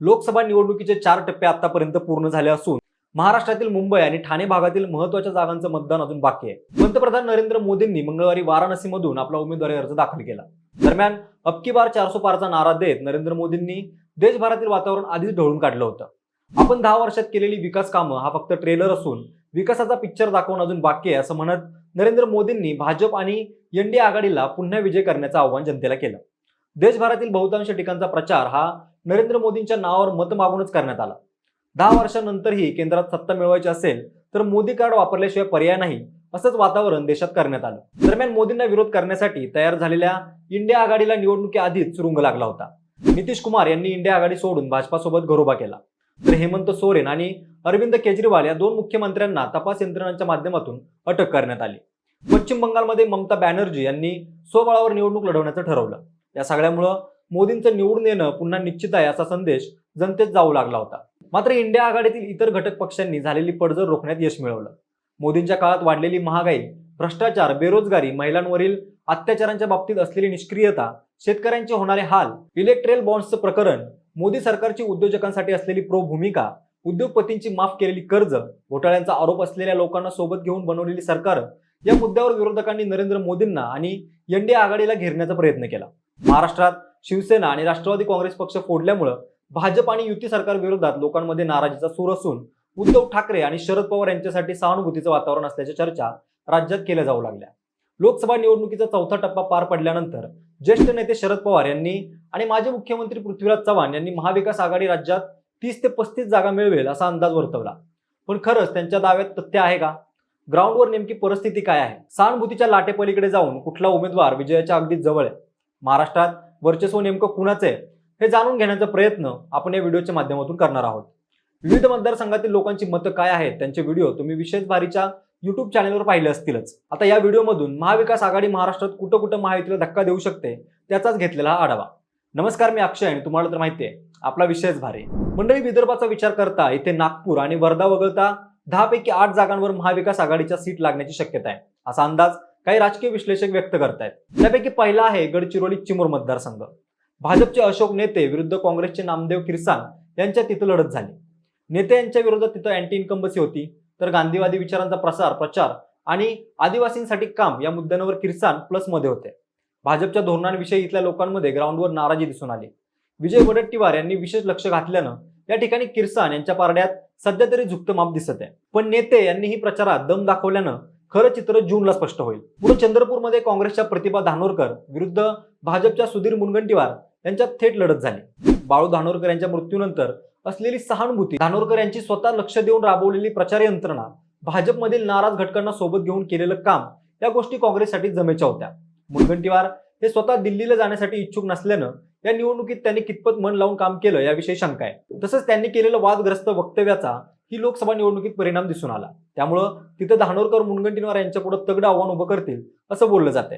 लोकसभा निवडणुकीचे चार टप्पे आतापर्यंत पूर्ण झाले असून महाराष्ट्रातील मुंबई आणि ठाणे भागातील महत्त्वाच्या जागांचं मतदान अजून बाकी आहे. पंतप्रधान नरेंद्र मोदींनी मंगळवारी वाराणसीमधून आपला उमेदवारी अर्ज दाखल केला. दरम्यान अबकी बार चारसो पारचा नारा देत नरेंद्र मोदींनी देशभरातील वातावरण आधीच ढवळून काढलं होतं. आपण दहा वर्षात केलेली विकास कामं हा फक्त ट्रेलर असून विकासाचा पिक्चर दाखवून अजून बाकी आहे असं म्हणत नरेंद्र मोदींनी भाजप आणि एनडीए आघाडीला पुन्हा विजय करण्याचं आव्हान जनतेला केलं. देशभरातील बहुतांश ठिकाणचा प्रचार हा नरेंद्र मोदींच्या नावावर मत मागूनच करण्यात आला. दहा वर्षांनंतरही केंद्रात सत्ता मिळवायची असेल तर मोदी कार्ड वापरल्याशिवाय पर्याय नाही असंच वातावरण देशात करण्यात आलं. दरम्यान मोदींना विरोध करण्यासाठी तयार झालेल्या इंडिया आघाडीला निवडणुकीआधीच चुरुंग लागला होता. नितीश कुमार यांनी इंडिया आघाडी सोडून भाजपासोबत घरोबा केला. तर हेमंत सोरेन आणि अरविंद केजरीवाल या दोन मुख्यमंत्र्यांना तपास यंत्रणांच्या माध्यमातून अटक करण्यात आली. पश्चिम बंगालमध्ये ममता बॅनर्जी यांनी स्वबळावर निवडणूक लढवण्याचं ठरवलं. या सगळ्यामुळं मोदींचं निवडून येणं पुन्हा निश्चित आहे असा संदेश जनतेत जाऊ लागला होता. मात्र इंडिया आघाडीतील इतर घटक पक्षांनी झालेली पडझड रोखण्यात यश मिळवलं. मोदींच्या काळात वाढलेली महागाई भ्रष्टाचार बेरोजगारी महिलांवरील अत्याचारांच्या बाबतीत असलेली निष्क्रियता शेतकऱ्यांचे होणारे हाल इलेक्ट्रेल बॉन्ड्सचं प्रकरण मोदी सरकारची उद्योजकांसाठी असलेली प्रो भूमिका उद्योगपतींची माफ केलेली कर्ज घोटाळ्यांचा आरोप असलेल्या लोकांना सोबत घेऊन बनवलेली सरकार या मुद्द्यावर विरोधकांनी नरेंद्र मोदींना आणि एनडीए आघाडीला घेरण्याचा प्रयत्न केला. महाराष्ट्रात शिवसेना आणि राष्ट्रवादी काँग्रेस पक्ष फोडल्यामुळं भाजप आणि युती सरकार विरोधात लोकांमध्ये नाराजीचा सूर असून उद्धव ठाकरे आणि शरद पवार यांच्यासाठी सहानुभूतीचं वातावरण असल्याच्या चर्चा राज्यात केल्या जाऊ लागल्या. लोकसभा निवडणुकीचा चौथा टप्पा पार पडल्यानंतर ज्येष्ठ नेते शरद पवार यांनी आणि माजी मुख्यमंत्री पृथ्वीराज चव्हाण यांनी महाविकास आघाडी राज्यात तीस ते पस्तीस जागा मिळवेल असा अंदाज वर्तवला. पण खरंच त्यांच्या दाव्यात तथ्य आहे का? ग्राउंडवर नेमकी परिस्थिती काय आहे? सहानुभूतीच्या लाटेपलीकडे जाऊन कुठला उमेदवार विजयाच्या अगदी जवळ आहे? महाराष्ट्रात वर्चस्व नेमकं कुणाचं आहे हे जाणून घेण्याचा प्रयत्न आपण या व्हिडिओच्या माध्यमातून करणार आहोत. विविध मतदारसंघातील लोकांची मतं काय आहेत त्यांचे व्हिडिओ तुम्ही विशेष भारीच्या युट्यूब चॅनलवर पाहिले असतीलच. आता या व्हिडिओमधून महाविकास आघाडी महाराष्ट्रात कुठं कुठं महायुतीला धक्का देऊ शकते त्याचाच घेतलेला हा आढावा. नमस्कार मी अक्षय आणि तुम्हाला तर माहिती आहे आपला विषयच भारी. मंडळी विदर्भाचा विचार करता इथे नागपूर आणि वर्धा वगळता दहा पैकी आठ जागांवर महाविकास आघाडीच्या सीट लागण्याची शक्यता आहे. असा अंदाज काही राजकीय विश्लेषक व्यक्त करतायत. त्यापैकी पहिला आहे गडचिरोली चिमूर मतदारसंघ. भाजपचे अशोक नेते विरुद्ध काँग्रेसचे नामदेव किरसान यांच्या तिथं लढत झाली. नेते यांच्या विरोधात तिथं अँटी इन्कम्बसी होती. तर गांधीवादी विचारांचा प्रसार प्रचार आणि आदिवासींसाठी काम या मुद्द्यांवर किरसान प्लसमध्ये होते. भाजपच्या धोरणांविषयी इथल्या लोकांमध्ये ग्राउंडवर नाराजी दिसून आली. विजय वडट्टीवार यांनी विशेष लक्ष घातल्यानं या ठिकाणी किरसान यांच्या पारड्यात सध्या तरी झुकतं माप दिसत आहे. पण नेते यांनी ही प्रचारात दम दाखवल्यानं खरं चित्र जूनला स्पष्ट होईल. पुढे चंद्रपूरमध्ये काँग्रेसच्या प्रतिभा धानोरकर विरुद्ध भाजपच्या सुधीर मुनगंटीवार यांच्यात थेट लढत झाली. बाळू धानोरकर यांच्या मृत्यूनंतर असलेली सहानुभूती धानोरकर यांची स्वतः लक्ष देऊन राबवलेली प्रचार यंत्रणा भाजपमधील नाराज घटकांना सोबत घेऊन केलेलं काम या गोष्टी काँग्रेससाठी जमेच्या होत्या. मुनगंटीवार हे स्वतः दिल्लीला जाण्यासाठी इच्छुक नसल्यानं या निवडणुकीत त्यांनी कितपत मन लावून काम केलं याविषयी शंका आहे. तसंच त्यांनी केलेलं वादग्रस्त वक्तव्याचा ही लोकसभा निवडणुकीत परिणाम दिसून आला. त्यामुळं तिथं धानोरकर मुनगंटीवार यांच्या पुढे तगडं आव्हान उभं करतील असं बोललं जाते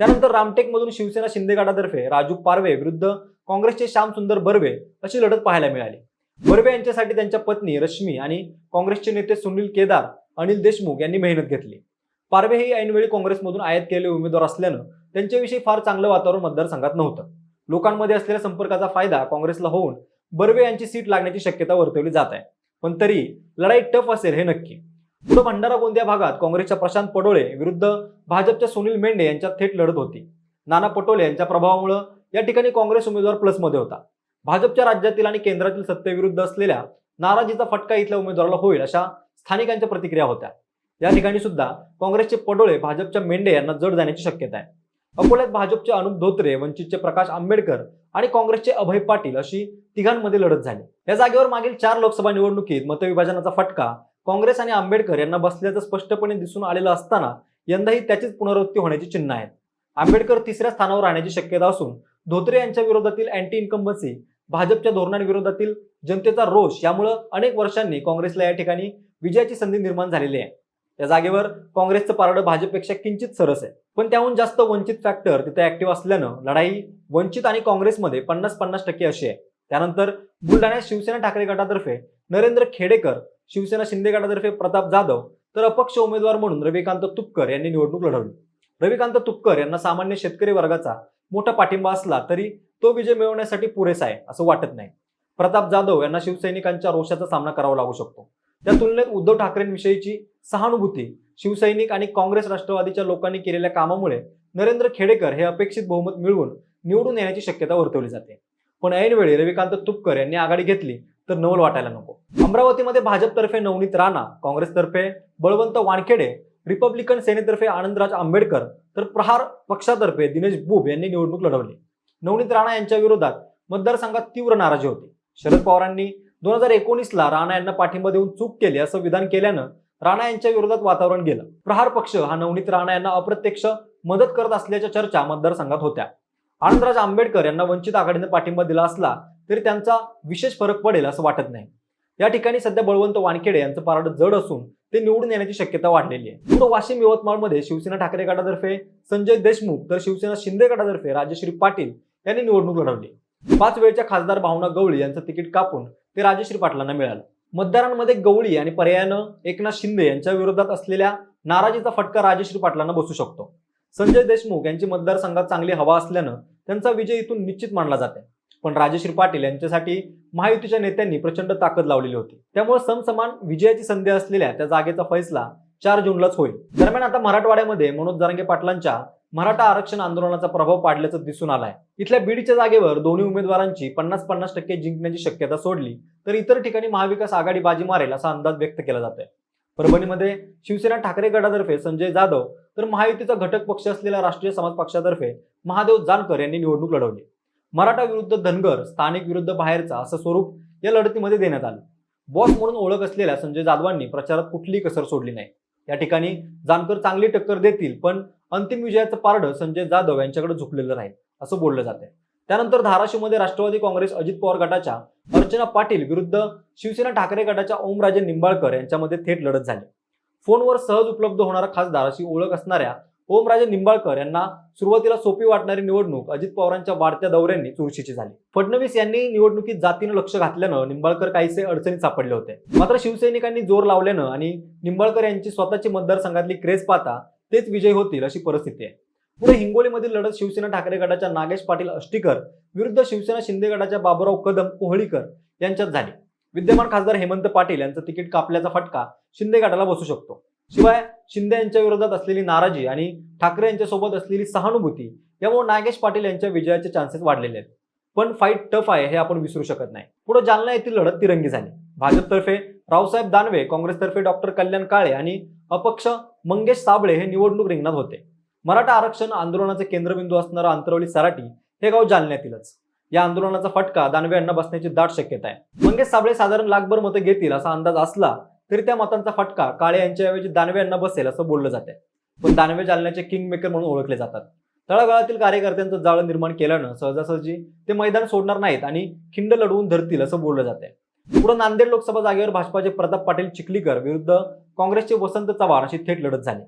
त्यानंतर रामटेकमधून शिवसेना शिंदे गटातर्फे राजू पारवे विरुद्ध काँग्रेसचे श्याम सुंदर बर्वे अशी लढत पाहायला मिळाली. बर्वे यांच्यासाठी त्यांच्या पत्नी रश्मी आणि काँग्रेसचे नेते सुनील केदार अनिल देशमुख यांनी मेहनत घेतली. पारवे हे ऐनवेळी काँग्रेसमधून आयात केलेले उमेदवार असल्यानं त्यांच्याविषयी फार चांगलं वातावरण मतदारसंघात नव्हतं. लोकांमध्ये असलेल्या संपर्काचा फायदा काँग्रेसला होऊन बर्वे यांची सीट लागण्याची शक्यता वर्तवली जात आहे. पण तरी लढाई टफ असेल हे नक्की. पुढे भंडारा गोंदिया भागात काँग्रेसच्या प्रशांत पडोळे विरुद्ध भाजपच्या सुनील मेंढे यांच्यात थेट लढत होती. नाना पटोले यांच्या प्रभावामुळं या ठिकाणी काँग्रेस उमेदवार प्लसमध्ये होता. भाजपच्या राज्यातील आणि केंद्रातील सत्तेविरुद्ध असलेल्या नाराजीचा फटका इथल्या उमेदवाराला होईल अशा स्थानिकांच्या प्रतिक्रिया होत्या. या ठिकाणी सुद्धा काँग्रेसचे पडोळे भाजपच्या मेंढे यांना जड जाण्याची शक्यता आहे. अकोल्यात भाजपचे अनुप धोत्रे वंचितचे प्रकाश आंबेडकर आणि काँग्रेसचे अभय पाटील अशी तिघांमध्ये लढत झाली. या जागेवर मागील चार लोकसभा निवडणुकीत मतविभाजनाचा फटका काँग्रेस आणि आंबेडकर यांना बसल्याचं स्पष्टपणे दिसून आलेलं असताना यंदाही त्याचीच पुनरावृत्ती होण्याची चिन्ह आहेत. आंबेडकर तिसऱ्या स्थानावर राहण्याची शक्यता असून धोत्रे यांच्या विरोधातील अँटी इन्कम्बन्सी भाजपच्या धोरणांविरोधातील जनतेचा रोष यामुळं अनेक वर्षांनी काँग्रेसला या ठिकाणी विजयाची संधी निर्माण झालेली आहे. त्या जागेवर काँग्रेसचं पारडं भाजपपेक्षा किंचित सरस आहे. पण त्याहून जास्त वंचित फॅक्टर तिथे ऍक्टिव्ह असल्यानं लढाई वंचित आणि काँग्रेसमध्ये पन्नास पन्नास टक्के अशी आहे. त्यानंतर बुलढाण्यात शिवसेना ठाकरे गटातर्फे नरेंद्र खेडेकर शिवसेना शिंदे गटातर्फे प्रताप जाधव तर अपक्ष उमेदवार म्हणून रविकांत तुपकर यांनी निवडणूक लढवली. रविकांत तुपकर यांना सामान्य शेतकरी वर्गाचा मोठा पाठिंबा असला तरी तो विजय मिळवण्यासाठी पुरेसा आहे असं वाटत नाही. प्रताप जाधव यांना शिवसैनिकांच्या रोषाचा सामना करावा लागू शकतो. त्या तुलनेत उद्धव ठाकरेंविषयीची सहानुभूती शिवसैनिक आणि काँग्रेस राष्ट्रवादीच्या लोकांनी केलेल्या कामामुळे नरेंद्र खेडेकर हे अपेक्षित बहुमत मिळवून निवडून येण्याची शक्यता वर्तवली जाते. पण ऐनवेळी रविकांत तुपकर यांनी आघाडी घेतली तर नवल वाटायला नको. अमरावतीमध्ये भाजपतर्फे नवनीत राणा काँग्रेसतर्फे बळवंत वानखेडे रिपब्लिकन सेनेतर्फे आनंदराज आंबेडकर तर प्रहार पक्षातर्फे दिनेश बुब यांनी निवडणूक लढवली. नवनीत राणा यांच्या विरोधात मतदारसंघात तीव्र नाराजी होती. शरद पवारांनी दोन हजार एकोणीसला राणा यांना पाठिंबा देऊन चूक केली असं विधान केल्यानं राणा यांच्या विरोधात वातावरण गेलं. प्रहार पक्ष हा नवनीत राणा यांना अप्रत्यक्ष मदत करत असल्याच्या चर्चा मतदारसंघात होत्या. आनंदराज आंबेडकर यांना वंचित आघाडीने पाठिंबा दिला असला तरी त्यांचा विशेष फरक पडेल असं वाटत नाही. या ठिकाणी सध्या बळवंत वानखेडे यांचं पारड जड असून ते निवडून येण्याची शक्यता वाढलेली आहे. पुढे वाशिम यवतमाळमध्ये शिवसेना ठाकरे गटातर्फे संजय देशमुख तर शिवसेना शिंदे गटातर्फे राजश्री पाटील यांनी निवडणूक लढवली. पाच वेळच्या खासदार भावना गवळी यांचं तिकीट कापून ते राजश्री पाटलांना मिळालं. मतदारांमध्ये गवळी आणि पर्यायानं एकनाथ शिंदे यांच्या विरोधात असलेल्या नाराजीचा फटका राजश्री पाटलांना बसू शकतो. संजय देशमुख यांची मतदारसंघात चांगली हवा असल्यानं त्यांचा विजय इथून निश्चित मानला जाते पण राजश्री पाटील यांच्यासाठी महायुतीच्या नेत्यांनी प्रचंड ताकद लावलेली होती. त्यामुळे समसमान विजयाची संधी असलेल्या त्या जागेचा फैसला चार जूनलाच होईल. दरम्यान आता मराठवाड्यामध्ये मनोज जरांगे पाटलांच्या मराठा आरक्षण आंदोलनाचा प्रभाव पाडल्याचं दिसून आलाय. इथल्या बीडच्या जागेवर दोन्ही उमेदवारांची पन्नास पन्नास टक्के जिंकण्याची शक्यता सोडली तर इतर ठिकाणी महाविकास आघाडी बाजी मारेल असा अंदाज व्यक्त केला जातोय. परभणीमध्ये शिवसेना ठाकरे गटातर्फे संजय जाधव तर महायुतीचा घटक पक्ष असलेल्या राष्ट्रीय समाज पक्षातर्फे महादेव जानकर यांनी निवडणूक लढवली. मराठा विरुद्ध धनगर स्थानिक विरुद्ध बाहेरचा असं स्वरूप या लढतीमध्ये देण्यात आलं. बॉस म्हणून ओळख असलेल्या संजय जाधवांनी प्रचारात कुठलीही कसर सोडली नाही. या ठिकाणी जानकर चांगली टक्कर देतील पण अंतिम विजयाचं पारडं संजय जाधव यांच्याकडे झुकलेलं राहील असं बोललं जाते त्यानंतर धाराशिवमध्ये राष्ट्रवादी काँग्रेस अजित पवार गटाच्या अर्चना पाटील विरुद्ध शिवसेना ठाकरे गटाच्या ओमराजे निंबाळकर यांच्यामध्ये थेट लढत झाली. फोनवर सहज उपलब्ध होणारा खासदार अशी ओळख असणाऱ्या ओमराजे निंबाळकर यांना सुरुवातीला सोपी वाटणारी निवडणूक अजित पवारांच्या वाढत्या दौऱ्यांनी चुरशीची झाली. फडणवीस यांनी निवडणुकीत जातीनं लक्ष घातल्यानं निंबाळकर काहीसे अडचणीत सापडले होते. मात्र शिवसैनिकांनी जोर लावल्यानं आणि निंबाळकर यांची स्वतःची मतदारसंघातली क्रेज पाहता तेच विजय होतील अशी परिस्थिती आहे. पुढे हिंगोलीमधील लढत शिवसेना ठाकरे गटाच्या नागेश पाटील अष्टीकर विरुद्ध शिवसेना शिंदे गटाच्या बाबुराव कदम कोहळीकर यांच्यात झाली. विद्यमान खासदार हेमंत पाटील यांचं तिकीट कापल्याचा फटका शिंदे गटाला बसू शकतो. शिवाय शिंदे यांच्या विरोधात असलेली नाराजी आणि ठाकरे यांच्यासोबत असलेली सहानुभूती यामुळे नागेश पाटील यांच्या विजयाचे चान्सेस वाढलेले आहेत. पण फाईट टफ आहे हे आपण विसरू शकत नाही. पुढे जालना येथील लढत तिरंगी झाली. भाजपतर्फे रावसाहेब दानवे काँग्रेसतर्फे डॉक्टर कल्याण काळे आणि अपक्ष मंगेश साबळे हे निवडणूक रिंगणात होते. मराठा आरक्षण आंदोलनाचे केंद्रबिंदू असणारा अंतरवली सराटी हे गाव जालन्यातीलच या आंदोलनाचा फटका दानवे यांना बसण्याची दाट शक्यता आहे. मंगेश साबळे साधारण लाखभर मतं घेतील असा अंदाज असला तरी त्या मतांचा फटका काळे यांच्याऐवजी दानवे यांना बसेल असं बोललं जाते पण दानवे जालन्याचे किंग मेकर म्हणून ओळखले जातात. तळागाळातील कार्यकर्त्यांचं जाळं निर्माण केल्यानं सहजासहजी ते मैदान सोडणार नाहीत आणि खिंड लढवून धरतील असं बोललं जाते पुढे नांदेड लोकसभा जागेवर भाजपाचे प्रताप पाटील चिखलीकर विरुद्ध काँग्रेसचे वसंत चव्हाण अशी थेट लढत झाली.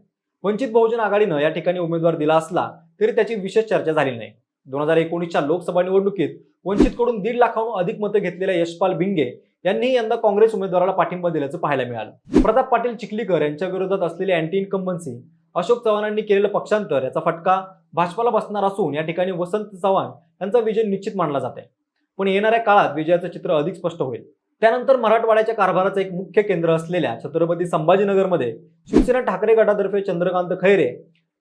वंचित बहुजन आघाडीनं या ठिकाणी उमेदवार दिला असला तरी त्याची विशेष चर्चा झाली नाही. दोन हजार एकोणीसच्या लोकसभा निवडणुकीत वंचितकडून दीड लाखाहून अधिक मतं घेतलेल्या यशपाल भिंगे यांनी यंदा काँग्रेस उमेदवाराला पाठिंबा दिल्याचं पाहायला मिळालं. प्रताप पाटील चिखलीकर यांच्या विरोधात असलेली अँटी इन्कम्बन्सी अशोक चव्हाणांनी केलेलं पक्षांतर याचा फटका भाजपाला बसणार असून या ठिकाणी वसंत चव्हाण यांचा विजय निश्चित मानला जाते पण येणाऱ्या काळात विजयाचं चित्र अधिक स्पष्ट होईल. त्यानंतर मराठवाड्याच्या कारभाराचं एक मुख्य केंद्र असलेल्या छत्रपती संभाजीनगरमध्ये Shiv Sena Thackeray गटातर्फे Chandrakant Khaire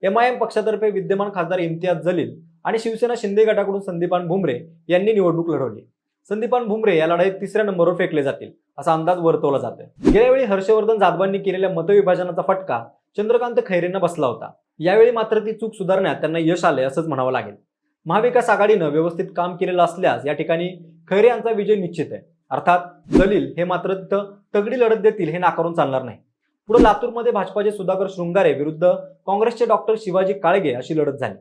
M I M पक्षातर्फे विद्यमान खासदार इम्तियाज जलील आणि शिवसेना शिंदे गटाकडून संदीपान भुमरे यांनी निवडणूक लढवली. संदीपान भुमरे या लढाईत तिसऱ्या नंबरवर फेकले जातील असा अंदाज वर्तवला जातोय. गेल्यावेळी हर्षवर्धन जाधवांनी केलेल्या मतविभाजनाचा फटका चंद्रकांत खैरेंना बसला होता. यावेळी मात्र ती चूक सुधारण्यात त्यांना यश आले असंच म्हणावं लागेल. महाविकास आघाडीनं व्यवस्थित काम केलेलं असल्यास या ठिकाणी खैरे यांचा विजय निश्चित आहे. अर्थात दलील हे मात्र तगडी लढत देतील हे नाकारून चालणार नाही. पुढे लातूरमध्ये भाजपाचे सुधाकर शृंगारे विरुद्ध काँग्रेसचे डॉक्टर शिवाजी काळगे अशी लढत झाली.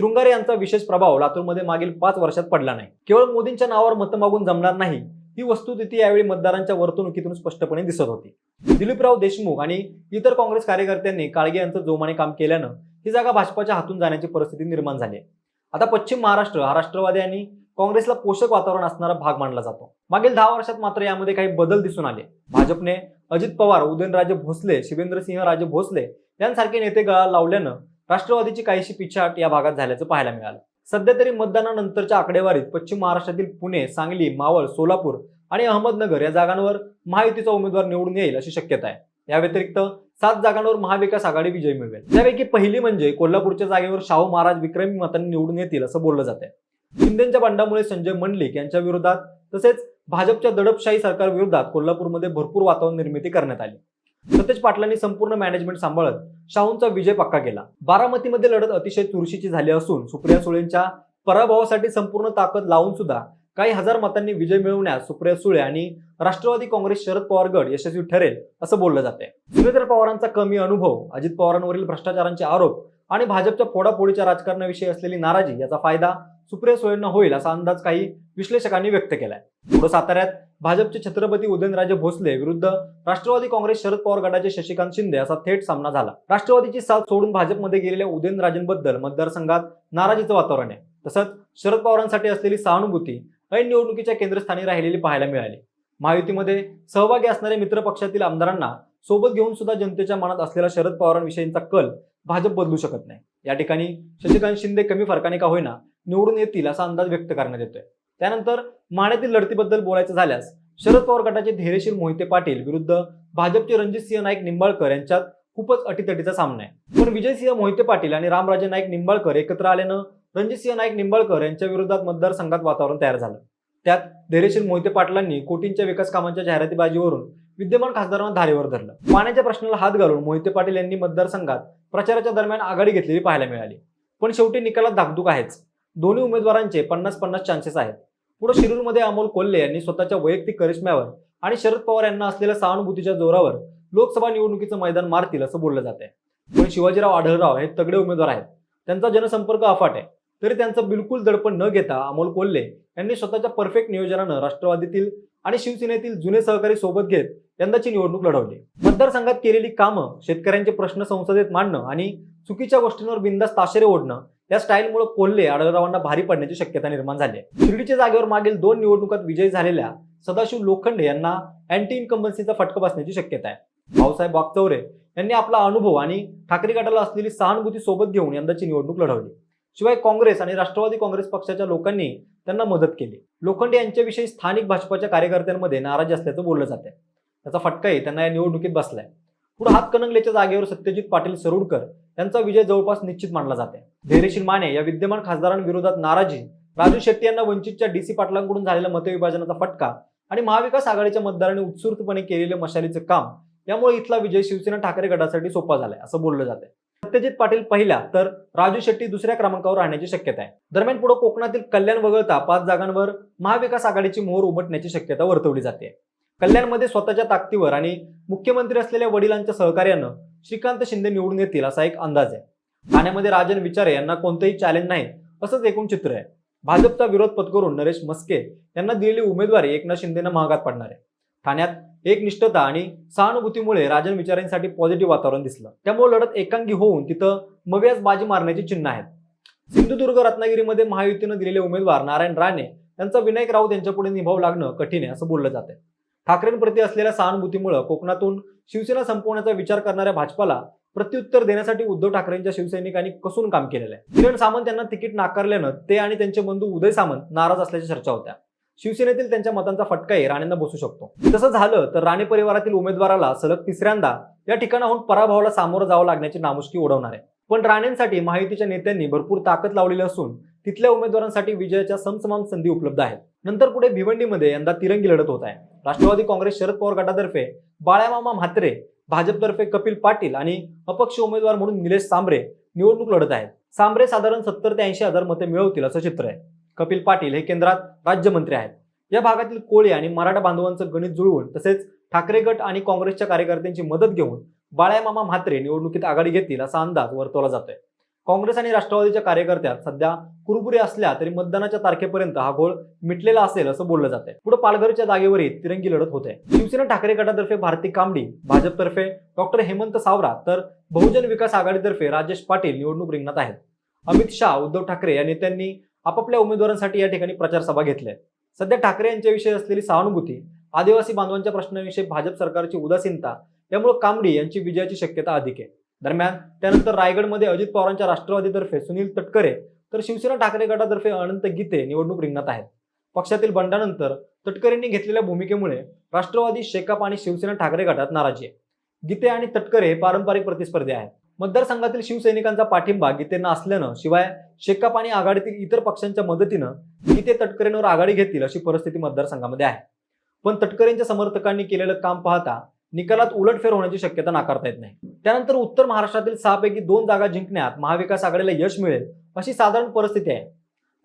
शृंगारे यांचा विशेष प्रभाव लातूरमध्ये मागील पाच वर्षात पडला नाही. केवळ मोदींच्या नावावर मतं मागून जमणार नाही ही वस्तुस्थिती यावेळी मतदारांच्या वर्तणुकीतून स्पष्टपणे दिसत होती. दिलीपराव देशमुख आणि इतर काँग्रेस कार्यकर्त्यांनी काळगे यांचं जोमाने काम केल्यानं ही जागा भाजपाच्या हातून जाण्याची परिस्थिती निर्माण झाली आहे. आता पश्चिम महाराष्ट्र हा राष्ट्रवादी आणि काँग्रेसला पोषक वातावरण असणारा भाग मानला जातो. मागील दहा वर्षात मात्र यामध्ये काही बदल दिसून आले. भाजपने अजित पवार उदयनराजे भोसले शिवेंद्रसिंह राजे भोसले यांसारखे नेते गळा लावल्यानं राष्ट्रवादीची काहीशी पिछाट या भागात झाल्याचं पाहायला मिळालं. सध्या तरी मतदानानंतरच्या आकडेवारीत पश्चिम महाराष्ट्रातील पुणे सांगली मावळ सोलापूर आणि अहमदनगर या जागांवर महायुतीचा उमेदवार निवडून येईल अशी शक्यता आहे. या व्यतिरिक्त सात जागांवर महाविकास आघाडी विजय मिळवेल. त्यापैकी पहिली म्हणजे कोल्हापूरच्या जागेवर शाहू महाराज विक्रमी मतांनी निवडून येतील असं बोललं जात आहे शिंदेच्या बंडामुळे संजय मंडलिक यांच्या विरोधात तसेच भाजपच्या दडपशाही सरकार विरोधात कोल्हापूरमध्ये भरपूर वातावरण निर्मिती करण्यात आली. सतेज पाटलांनी संपूर्ण मॅनेजमेंट सांभाळत शाहूंचा विजय पक्का केला. बारामतीमध्ये लढत अतिशय चुरशीची झाली असून सुप्रिया सुळेंच्या पराभवासाठी संपूर्ण ताकद लावून सुद्धा काही हजार मतांनी विजय मिळवण्यास सुप्रिया सुळे आणि राष्ट्रवादी काँग्रेस शरद पवार गट यशस्वी ठरेल असं बोललं जाते सुरेंद्र पवारांचा कमी अनुभव अजित पवारांवरील भ्रष्टाचारांचे आरोप आणि भाजपच्या फोडाफोडीच्या राजकारणाविषयी असलेली नाराजी याचा फायदा सुप्रिया सुळेंना होईल असा अंदाज काही विश्लेषकांनी व्यक्त केलाय. पुढे साताऱ्यात भाजपचे छत्रपती उदयनराजे भोसले विरुद्ध राष्ट्रवादी काँग्रेस शरद पवार गटाचे शशिकांत शिंदे असा थेट सामना झाला. राष्ट्रवादीची साथ सोडून भाजपमध्ये गेलेल्या उदयनराजेंबद्दल मतदारसंघात नाराजीचं वातावरण आहे. तसंच शरद पवारांसाठी असलेली सहानुभूती ऐन निवडणुकीच्या केंद्रस्थानी राहिलेली पाहायला मिळाली. महायुतीमध्ये सहभागी असणाऱ्या मित्रपक्षातील आमदारांना सोबत घेऊन सुद्धा जनतेच्या मनात असलेला शरद पवारांविषयीचा कल भाजप बदलू शकत नाही. या ठिकाणी शशिकांत शिंदे कमी फरकाने का होईना निवडून येतील असा अंदाज व्यक्त करण्यात येतोय. त्यानंतर माण्यातील लढतीबद्दल बोलायचं झाल्यास शरद पवार गटाचे धैर्यशील मोहिते पाटील विरुद्ध भाजपचे रणजितसिंह नाईक निंबाळकर यांच्यात खूपच अटीतटीचा सामना आहे. पण विजयसिंह मोहिते पाटील आणि रामराजे नाईक निंबाळकर एकत्र आल्यानं रणजितसिंह नाईक निंबाळकर यांच्या विरोधात मतदारसंघात वातावरण तयार झालं. त्यात धैर्यशील मोहिते पाटलांनी कोटींच्या विकास कामांच्या जाहिरातीबाजीवरून विद्यमान खासदारांना धारेवर धरलं. पाण्याच्या प्रश्नाला हात घालून मोहिते पाटील यांनी मतदारसंघात प्रचाराच्या दरम्यान आघाडी घेतलेली पाहायला मिळाली. पण शेवटी निकालात धाकधूक आहेच. दोन्ही उमेदवारांचे पन्नास पन्नास चान्सेस आहेत. पुढे शिरूरमध्ये अमोल कोल्हे यांनी स्वतःच्या वैयक्तिक करिश्म्यावर आणि शरद पवार यांना असलेल्या सहानुभूतीच्या जोरावर लोकसभा निवडणुकीचं मैदान मारतील असं बोललं जात आहे पण शिवाजीराव आढळराव हे तगडे उमेदवार आहेत. त्यांचा जनसंपर्क अफाट आहे. तरी त्यांचं बिलकुल दडपण न घेता अमोल कोल्हे यांनी स्वतःच्या परफेक्ट नियोजनानं राष्ट्रवादीतील आणि शिवसेनेतील जुने सहकारी सोबत घेत यंदाची निवडणूक लढवली. मतदारसंघात केलेली कामं शेतकऱ्यांचे प्रश्न संसदेत मांडणं आणि चुकीच्या गोष्टींवर बिंदास ताशेरे ओढणं या स्टाईलमुळे कोल्हे आढळरावांना भारी पडण्याची शक्यता निर्माण झाली आहे. शिर्डीच्या जागेवर मागील दोन निवडणुकात विजयी झालेल्या सदाशिव लोखंडे यांना अँटी इन्कम्बन्सीचा फटका बसण्याची शक्यता आहे. भाऊसाहेब वागचौरे यांनी आपला अनुभव आणि ठाकरे गटाला असलेली सहानुभूती सोबत घेऊन यंदाची निवडणूक लढवली. शिवाय काँग्रेस आणि राष्ट्रवादी काँग्रेस पक्षाच्या लोकांनी त्यांना मदत केली. लोखंडे यांच्याविषयी स्थानिक भाजपाच्या कार्यकर्त्यांमध्ये नाराजी असल्याचं बोललं जाते त्याचा फटकाही त्यांना या निवडणुकीत बसलाय. पुढे हातकणंगलेच्या जागेवर सत्यजित पाटील सरुडकर यांचा विजय जवळपास निश्चित मानला जाते धैर्यशील माने या विद्यमान खासदारांविरोधात नाराजी राजू शेट्टी यांना वंचितच्या डीसी पाटलांकडून झालेल्या मतविभाजनाचा फटका आणि महाविकास आघाडीच्या मतदारांनी उत्स्फूर्तपणे केलेले मशालीचं काम यामुळे इथला विजय शिवसेना ठाकरे गटासाठी सोपा झालाय असं बोललं जाते सत्यजित पाटील पहिल्या तर राजू शेट्टी दुसऱ्या क्रमांकावर राहण्याची शक्यता आहे. दरम्यान पुढे कोकणातील कल्याण वगळता पाच जागांवर महाविकास आघाडीची मोहर उमटण्याची शक्यता वर्तवली जाते. कल्याणमध्ये स्वतःच्या ताकदीवर आणि मुख्यमंत्री असलेल्या वडिलांच्या सहकार्यानं श्रीकांत शिंदे निवडून येतील असा एक अंदाज आहे. ठाण्यामध्ये राजन विचारे यांना कोणतंही चॅलेंज नाही असंच एकूण चित्र आहे. भाजपचा विरोध पत्करून नरेश मस्के यांना दिलेली उमेदवारी एकनाथ शिंदेना महागात पडणार आहे. ठाण्यात एकनिष्ठता आणि सहानुभूतीमुळे राजन विचारांसाठी पॉझिटिव्ह वातावरण दिसलं. त्यामुळे लढत एकांगी होऊन तिथं मव्यास बाजी मारण्याची चिन्ह आहेत. सिंधुदुर्ग रत्नागिरीमध्ये महायुतीनं दिलेले उमेदवार नारायण राणे यांचा विनायक राऊत यांच्यापुढे निभाव लागणं कठीण आहे असं बोललं जाते ठाकरेंप्रती असलेल्या सहानुभूतीमुळे कोकणातून शिवसेना संपवण्याचा विचार करणाऱ्या भाजपाला प्रत्युत्तर देण्यासाठी उद्धव ठाकरेंच्या शिवसैनिकांनी कसून काम केलेलं आहे. किरण सामंत यांना तिकीट नाकारल्यानं ते आणि त्यांचे बंधू उदय सामंत नाराज असल्याच्या चर्चा होत्या. शिवसेनेतील त्यांच्या मतांचा फटकाही राणेंना बसू शकतो. तसं झालं तर राणे परिवारातील उमेदवाराला सलग तिसऱ्यांदा या ठिकाणाहून पराभवाला सामोरं जावं लागण्याची नामुष्की उडवणार आहे. पण राणेंसाठी महायुतीच्या नेत्यांनी भरपूर ताकद लावलेली असून तिथल्या उमेदवारांसाठी विजयाच्या समसमान संधी उपलब्ध आहेत. नंतर पुढे भिवंडीमध्ये यंदा तिरंगी लढत होत आहे. राष्ट्रवादी काँग्रेस शरद पवार गटातर्फे बाळ्यामामा म्हात्रे भाजपतर्फे कपिल पाटील आणि अपक्ष उमेदवार म्हणून निलेश सांबरे निवडणूक लढत आहेत. सांबरे साधारण सत्तर ते ऐंशी हजार मते मिळवतील असं चित्र आहे. कपिल पाटील हे केंद्रात राज्यमंत्री आहेत. या भागातील कोळी आणि मराठा बांधवांचं गणित जुळवून तसेच ठाकरे गट आणि काँग्रेसच्या कार्यकर्त्यांची मदत घेऊन बाळ्यामामा म्हात्रे निवडणुकीत आघाडी घेतील असा अंदाज वर्तवला जातोय. काँग्रेस आणि राष्ट्रवादीच्या कार्यकर्त्यात सध्या कुरबुरी असल्या तरी मतदानाच्या तारखेपर्यंत हा गोळ मिटलेला असेल असं बोललं जाते पुढे पालघरच्या जागेवरही तिरंगी लढत होते शिवसेना ठाकरे गटातर्फे भारती कांबडी भाजपतर्फे डॉक्टर हेमंत सावरा तर बहुजन विकास आघाडीतर्फे राजेश पाटील निवडणूक रिंगणात आहेत. अमित शहा उद्धव ठाकरे या नेत्यांनी आपापल्या उमेदवारांसाठी या ठिकाणी प्रचार सभा घेतल्या. सध्या ठाकरे यांच्याविषयी असलेली सहानुभूती आदिवासी बांधवांच्या प्रश्नाविषयी भाजप सरकारची उदासीनता यामुळे कांबडी यांची विजयाची शक्यता अधिक आहे. दरम्यान त्यानंतर रायगडमध्ये अजित पवारांच्या राष्ट्रवादीतर्फे सुनील तटकरे तर शिवसेना ठाकरे गटातर्फे अनंत गीते निवडणूक रिंगणात आहेत. पक्षातील बंडानंतर तटकरेंनी घेतलेल्या भूमिकेमुळे राष्ट्रवादी शेकाप आणि शिवसेना ठाकरे गटात नाराजी आहे. गीते आणि तटकरे हे पारंपरिक प्रतिस्पर्धी आहेत. मतदारसंघातील शिवसैनिकांचा पाठिंबा गीतेंना असल्यानं शिवाय शेकाप आणि आघाडीतील इतर पक्षांच्या मदतीनं गीते तटकरेंवर आघाडी घेतील अशी परिस्थिती मतदारसंघामध्ये आहे. पण तटकरेंच्या समर्थकांनी केलेलं काम पाहता निकालात उलटफेर होण्याची शक्यता नाकारता येत नाही. त्यानंतर उत्तर महाराष्ट्रातील सहापैकी दोन जागा जिंकण्यात महाविकास आघाडीला यश मिळेल अशी साधारण परिस्थिती आहे.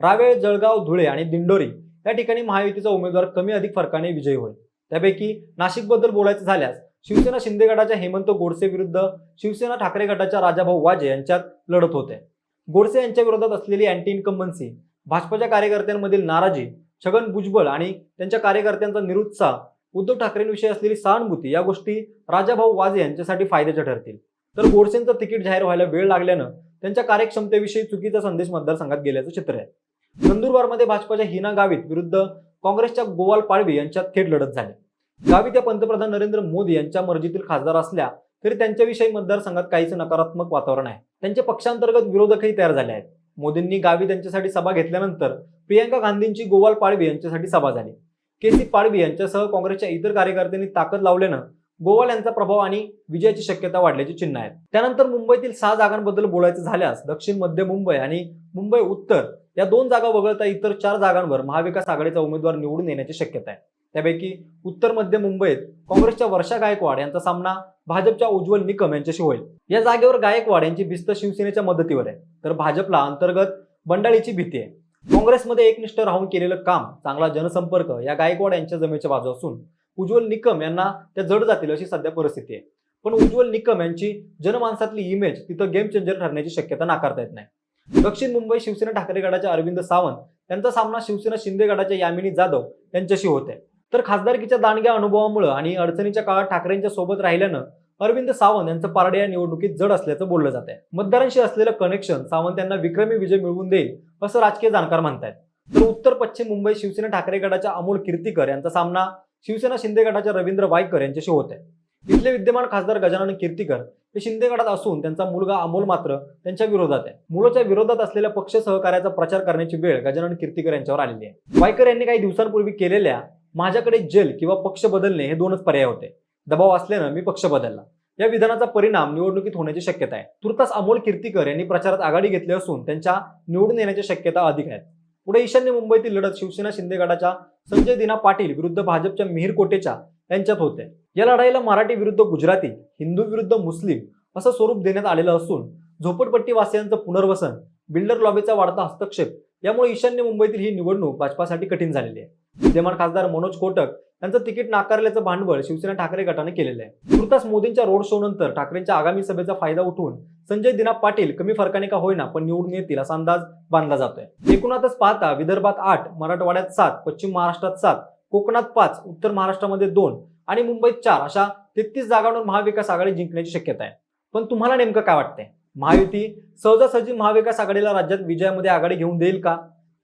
रावेळ जळगाव धुळे आणि दिंडोरी या ठिकाणी महायुतीचा उमेदवार कमी अधिक फरकाने विजयी होईल. त्यापैकी नाशिकबद्दल बोलायचं झाल्यास शिवसेना शिंदे गटाच्या हेमंत गोडसे विरुद्ध शिवसेना ठाकरे गटाच्या राजाभाऊ वाजे यांच्यात लढत होते. गोडसे यांच्या विरोधात असलेली अँटी इन्कम्बन्सी भाजपच्या कार्यकर्त्यांमधील नाराजी छगन भुजबळ आणि त्यांच्या कार्यकर्त्यांचा निरुत्साह उद्धव ठाकरेंविषयी असलेली सहानुभूती या गोष्टी राजाभाऊ वाजे यांच्यासाठी फायद्याच्या ठरतील. तर गोडसेंचं तिकीट जाहीर व्हायला वेळ लागल्यानं त्यांच्या कार्यक्षमतेविषयी चुकीचा संदेश मतदारसंघात गेल्याचं चित्र आहे. नंदुरबारमध्ये भाजपाच्या हिना गावित विरुद्ध काँग्रेसच्या गोवाल पाळवी यांच्यात थेट लढत झाली. गावी त्या पंतप्रधान नरेंद्र मोदी यांच्या मर्जीतील खासदार असल्या तरी त्यांच्याविषयी मतदारसंघात काहीच नकारात्मक वातावरण आहे. त्यांचे पक्षांतर्गत विरोधकही तयार झाले आहेत. मोदींनी गावी त्यांच्यासाठी सभा घेतल्यानंतर प्रियांका गांधींची गोवाल पाडवी यांच्यासाठी सभा झाली. के सी पाडवी यांच्यासह काँग्रेसच्या इतर कार्यकर्त्यांनी ताकद लावल्यानं गोवाल यांचा प्रभाव आणि विजयाची शक्यता वाढल्याची चिन्ह आहेत. त्यानंतर मुंबईतील सहा जागांबद्दल बोलायचं झाल्यास दक्षिण मध्य मुंबई आणि मुंबई उत्तर या दोन जागा वगळता इतर चार जागांवर महाविकास आघाडीचा उमेदवार निवडून येण्याची शक्यता आहे. त्यापैकी उत्तर मध्य मुंबईत काँग्रेसच्या वर्षा गायकवाड यांचा सामना भाजपच्या उज्ज्वल निकम यांच्याशी होईल. या जागेवर गायकवाड यांची भिस्त शिवसेनेच्या मदतीवर आहे. तर भाजपला अंतर्गत बंडाळीची भीती आहे. काँग्रेसमध्ये एकनिष्ठ राहून केलेलं काम चांगला जनसंपर्क या गायकवाड यांच्या जमेच्या बाजू असून उज्ज्वल निकम यांना त्या जड जातील अशी सध्या परिस्थिती आहे. पण उज्ज्वल निकम यांची जनमानसातली इमेज तिथं गेम चेंजर ठरण्याची शक्यता नाकारता येत नाही. दक्षिण मुंबई शिवसेना ठाकरे गटाच्या अरविंद सावंत यांचा सामना शिवसेना शिंदे गटाच्या यामिनी जाधव यांच्याशी होत आहे. तर खासदारकीच्या दांडग्या अनुभवामुळे आणि अडचणीच्या काळात ठाकरेंच्या सोबत राहिल्यानं अरविंद सावंत यांचं पारडे या निवडणुकीत जड असल्याचं बोललं जात आहे मतदारांशी असलेलं कनेक्शन सावंत यांना विक्रमी विजय मिळवून देईल असं राजकीय जाणकार म्हणतात तर उत्तर पश्चिम मुंबई शिवसेना ठाकरे गटाच्या अमोल कीर्तीकर यांचा सामना शिवसेना शिंदे गटाच्या रवींद्र वायकर यांच्याशी होत आहे इथले विद्यमान खासदार गजानन कीर्तीकर हे शिंदे गटात असून त्यांचा मुलगा अमोल मात्र त्यांच्या विरोधात आहे. मुलाच्या विरोधात असलेल्या पक्ष सहकार्याचा प्रचार करण्याची वेळ गजानन कीर्तीकर यांच्यावर आलेली आहे. वायकर यांनी काही दिवसांपूर्वी केलेल्या माझ्याकडे जेल किंवा पक्ष बदलणे हे दोनच पर्याय होते. दबाव असल्यानं मी पक्ष बदलला. या विधानाचा परिणाम निवडणुकीत होण्याची शक्यता आहे. तुर्तास अमोल कीर्तीकर यांनी प्रचारात आघाडी घेतली असून त्यांच्या निवडून येण्याची शक्यता अधिक आहेत पुढे ईशान्य मुंबईतील लढत शिवसेना शिंदे गटाच्या संजय दिना पाटील विरुद्ध भाजपच्या मिहीर कोटेच्या यांच्यात होते. या लढाईला मराठी विरुद्ध गुजराती हिंदू विरुद्ध मुस्लिम असं स्वरूप देण्यात आलेलं असून झोपडपट्टीवासियांचं पुनर्वसन बिल्डर लॉबीचा वाढता हस्तक्षेप यामुळे ईशान्य मुंबईतील ही निवडणूक भाजपासाठी कठीण झालेली आहे. विद्यमान खासदार मनोज कोटक यांचं तिकीट नाकारल्याचं भांडवल शिवसेना ठाकरे गटाने केलेलं आहे. तुर्तास मोदींच्या रोड शो नंतर ठाकरेंच्या आगामी सभेचा फायदा उठवून संजय दिना पाटील कमी फरकाने का होईना पण निवडून येतील असा अंदाज बांधला जातोय. एकूणातच पाहता विदर्भात आठ मराठवाड्यात सात पश्चिम महाराष्ट्रात सात कोकणात पाच उत्तर महाराष्ट्रामध्ये दोन आणि मुंबईत चार अशा तेहतीस जागांवर महाविकास आघाडी जिंकण्याची शक्यता आहे. पण तुम्हाला नेमकं काय वाटतंय? महायुती सहजासहजी महाविकास आघाडीला राज्यात विजयामध्ये आघाडी घेऊन देईल का?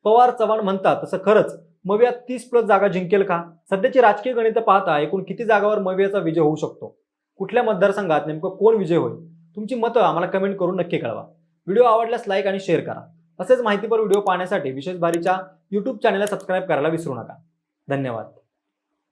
पवार चव्हाण म्हणतात तसं खरंच मविया तीस प्लस जागा जिंकेल का? सध्याची राजकीय गणित पाहता एकूण किती जागावर मवियाचा विजय होऊ शकतो? कुठल्या मतदारसंघात नेमकं कोण विजय होईल? तुमची मतं आम्हाला कमेंट करून नक्की कळवा. व्हिडिओ आवडल्यास लाईक आणि शेअर करा. असेच माहितीपर व्हिडिओ पाहण्यासाठी विशेष भारीच्या यूट्यूब चॅनलला सबस्क्राईब करायला विसरू नका. धन्यवाद.